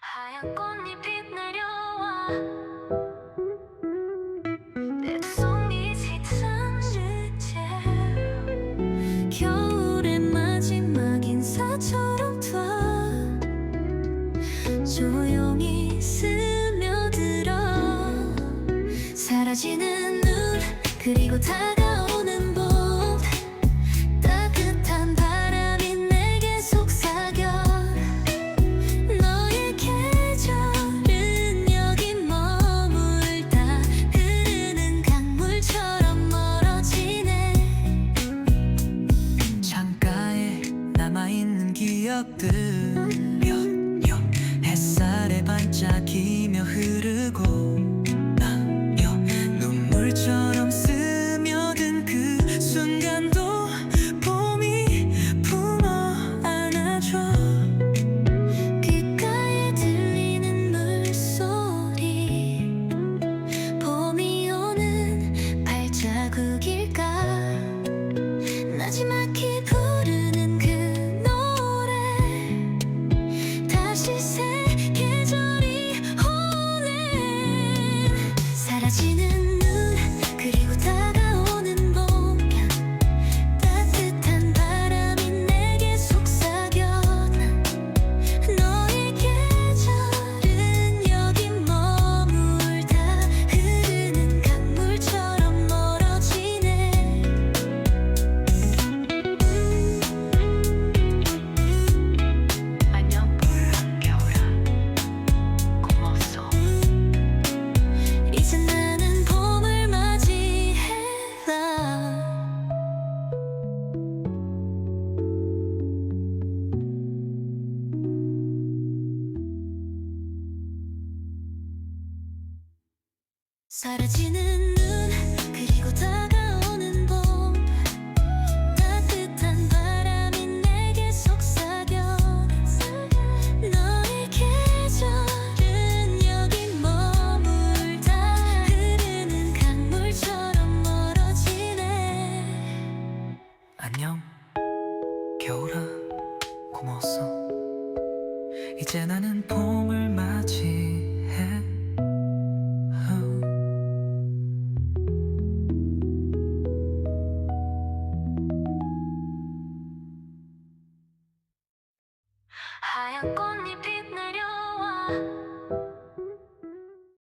하얀 꽃잎이 내려와. 내두 손이 짙은 시체 겨울의 마지막 인사처럼 돼. 조용히 스며들어. 사라지는 눈 그리고 다가 있는 기억들. 햇살에 반짝이며 흐르 사라지는 눈 그리고 다가오는 봄. 따뜻한 바람이 내게 속삭여. 너의 계절은 여기 머물다. 흐르는 강물처럼 멀어지네. 안녕. 겨울아 고마웠어. 이제 나는 봄을 맞이 하얀 꽃잎이 내려